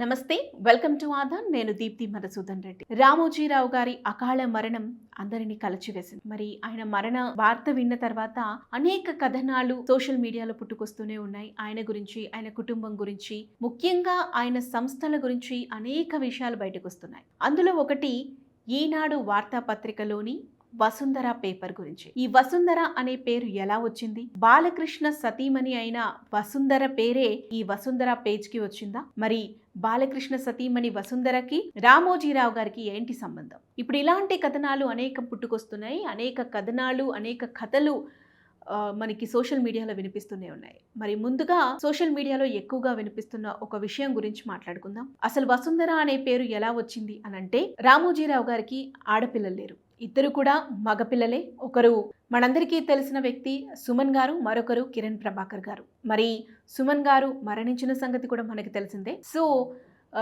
నమస్తే welcome to Aadan నేను దీప్తి మధుసూదన్ రెడ్డి. రామోజీరావు గారి అకాల మరణం అందరినీ కలచివేసింది. మరి ఆయన మరణ వార్త విన్న తర్వాత అనేక కథనాలు సోషల్ మీడియాలో పుట్టుకొస్తూనే ఉన్నాయి. ఆయన గురించి ఆయన కుటుంబం గురించి ముఖ్యంగా ఆయన సంస్థల గురించి అనేక విషయాలు బయటకు వస్తున్నాయి అందులో ఒకటి ఈనాడు వార్తాపత్రికలోని వసుంధర పేపర్ గురించి. ఈ వసుంధర అనే పేరు ఎలా వచ్చింది? బాలకృష్ణ సతీమణి అయిన వసుంధర పేరే ఈ వసుంధర పేజ్కి వచ్చిందా? మరి బాలకృష్ణ సతీమణి వసుంధరకి రామోజీరావు గారికి ఏంటి సంబంధం? ఇప్పుడు ఇలాంటి కథనాలు అనేక పుట్టుకొస్తున్నాయి. అనేక కథనాలు అనేక కథలు మనకి సోషల్ మీడియాలో వినిపిస్తూనే ఉన్నాయి. మరి ముందుగా సోషల్ మీడియాలో ఎక్కువగా వినిపిస్తున్న ఒక విషయం గురించి మాట్లాడుకుందాం. అసలు వసుంధర అనే పేరు ఎలా వచ్చింది అనంటే రామోజీరావు గారికి ఆడపిల్లలు లేరు. ఇద్దరు కూడా మగపిల్లలే. ఒకరు మనందరికీ తెలిసిన వ్యక్తి సుమన్ గారు మరొకరు కిరణ్ ప్రభాకర్ గారు. మరి సుమన్ గారు మరణించిన సంగతి కూడా మనకు తెలిసిందే. సో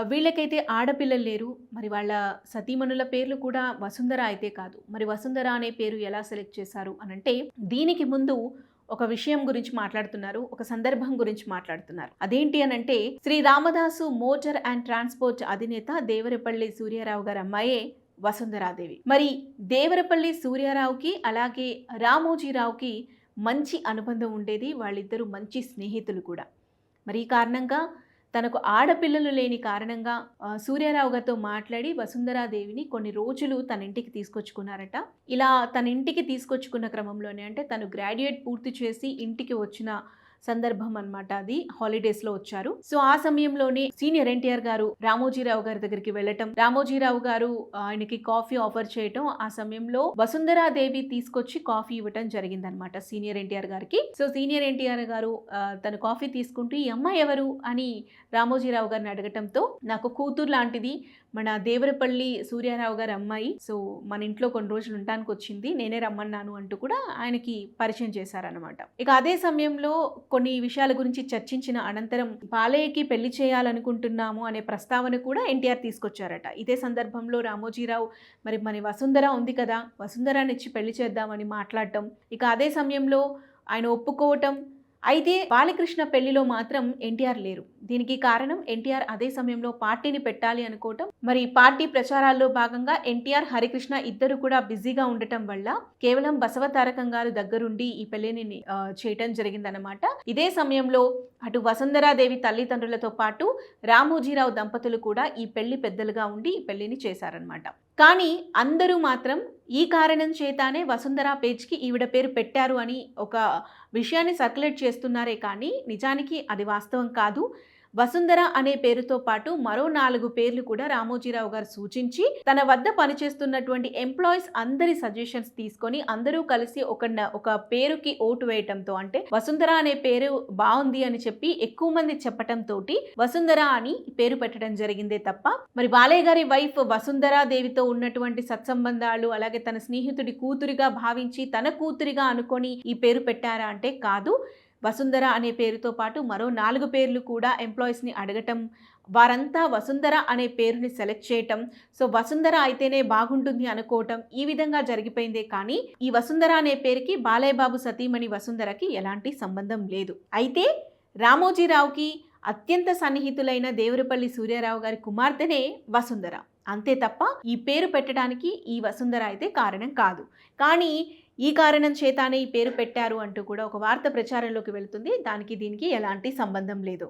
వీళ్ళకైతే ఆడపిల్లలు లేరు. మరి వాళ్ళ సతీమణుల పేర్లు కూడా వసుంధర అయితే కాదు. మరి వసుంధర అనే పేరు ఎలా సెలెక్ట్ చేశారు అని అంటే దీనికి ముందు ఒక విషయం గురించి మాట్లాడుతున్నారు. ఒక సందర్భం గురించి మాట్లాడుతున్నారు. అదేంటి అని అంటే Shri Ramadasu motor and transport అధినేత దేవరపల్లి సూర్యారావు గారు అమ్మాయే వసుంధరాదేవి. మరి దేవరపల్లి సూర్యారావుకి అలాగే రామోజీరావుకి మంచి అనుబంధం ఉండేది వాళ్ళిద్దరూ మంచి స్నేహితులు కూడా. మరి ఈ కారణంగా తనకు ఆడపిల్లలు లేని కారణంగా సూర్యారావు గారితో మాట్లాడి వసుంధరాదేవిని కొన్ని రోజులు తన ఇంటికి తీసుకొచ్చుకున్నారట. ఇలా తన ఇంటికి తీసుకొచ్చుకున్న క్రమంలోనే అంటే తను గ్రాడ్యుయేట్ పూర్తి చేసి ఇంటికి వచ్చిన సందర్భం అనమాట అది. హాలిడేస్లో వచ్చారు. సో ఆ సమయంలోనే సీనియర్ ఎన్టీఆర్ గారు రామోజీరావు గారి దగ్గరికి వెళ్ళటం రామోజీరావు గారు ఆయనకి కాఫీ ఆఫర్ చేయటం ఆ సమయంలో వసుంధరాదేవి తీసుకొచ్చి కాఫీ ఇవ్వటం జరిగిందనమాట సీనియర్ ఎన్టీఆర్ గారికి. సో సీనియర్ ఎన్టీఆర్ గారు తను కాఫీ తీసుకుంటూ ఈ అమ్మాయి ఎవరు? అని రామోజీరావు గారిని అడగటంతో నాకు కూతురు లాంటిది మన దేవరపల్లి సూర్యారావు గారి అమ్మాయి. సో మన ఇంట్లో కొన్ని రోజులు ఉండడానికి వచ్చింది నేనే రమ్మన్నాను అంటూ కూడా ఆయనకి పరిచయం చేశారనమాట ఇక అదే సమయంలో కొన్ని విషయాల గురించి చర్చించిన అనంతరం బాలయ్యకి పెళ్ళి చేయాలనుకుంటున్నాము అనే ప్రస్తావన కూడా ఎన్టీఆర్ తీసుకొచ్చారట. ఇదే సందర్భంలో రామోజీరావు మరి మన వసుంధర ఉంది కదా వసుంధరాని ఇచ్చి పెళ్ళి చేద్దామని మాట్లాడటం. ఇక అదే సమయంలో ఆయన ఒప్పుకోవటం అయితే బాలకృష్ణ పెళ్ళిలో మాత్రం ఎన్టీఆర్ లేరు. దీనికి కారణం ఎన్టీఆర్ అదే సమయంలో పార్టీని పెట్టాలి అనుకోవటం. మరి పార్టీ ప్రచారాల్లో భాగంగా ఎన్టీఆర్ హరికృష్ణ ఇద్దరు కూడా బిజీగా ఉండటం వల్ల కేవలం బసవతారకం గారు దగ్గరుండి ఈ పెళ్ళిని చేయటం జరిగిందనమాట ఇదే సమయంలో అటు వసుంధరాదేవి తల్లిదండ్రులతో పాటు రామోజీరావు దంపతులు కూడా ఈ పెళ్ళి పెద్దలుగా ఉండి ఈ పెళ్ళిని చేశారనమాట కానీ అందరూ మాత్రం ఈ కారణం చేతానే వసుంధర పేజ్కి ఈవిడ పేరు పెట్టారు అని ఒక విషయాన్ని సర్క్యులేట్ చేస్తున్నారే కానీ నిజానికి అది వాస్తవం కాదు. వసుంధర అనే పేరుతో పాటు మరో నాలుగు పేర్లు కూడా రామోజీరావు గారు సూచించి తన వద్ద పనిచేస్తున్నటువంటి ఎంప్లాయీస్ అందరి సజెషన్స్ తీసుకొని అందరూ కలిసి ఒక ఒక పేరుకి ఓటు వేయటంతో అంటే వసుంధర అనే పేరు బాగుంది అని చెప్పి ఎక్కువ మంది చెప్పటంతో వసుంధర అని పేరు పెట్టడం జరిగిందే తప్ప మరి బాలయ్య గారి వైఫ్ వసుంధరా దేవితో ఉన్నటువంటి సత్సంబంధాలు అలాగే తన స్నేహితుడి కూతురిగా భావించి తన కూతురిగా అనుకొని ఈ పేరు పెట్టారా అంటే కాదు. వసుంధర అనే పేరుతో పాటు మరో నాలుగు పేర్లు కూడా ఎంప్లాయీస్ని అడగటం వారంతా వసుంధర అనే పేరుని సెలెక్ట్ చేయటం. సో వసుంధర అయితేనే బాగుంటుంది అనుకోవటం ఈ విధంగా జరిగిపోయిందే కానీ ఈ వసుంధర అనే పేరుకి బాలయ్యబాబు సతీమణి వసుంధరకి ఎలాంటి సంబంధం లేదు. అయితే రామోజీరావుకి అత్యంత సన్నిహితులైన దేవరపల్లి సూర్యారావు గారి కుమార్తెనే వసుంధర. అంతే తప్ప ఈ పేరు పెట్టడానికి ఈ వసుంధర అయితే కారణం కాదు. కానీ ఈ కారణం చేతానే ఈ పేరు పెట్టారు అంటూ కూడా ఒక వార్త ప్రచారంలోకి వెళుతుంది. దానికి దీనికి ఎలాంటి సంబంధం లేదు.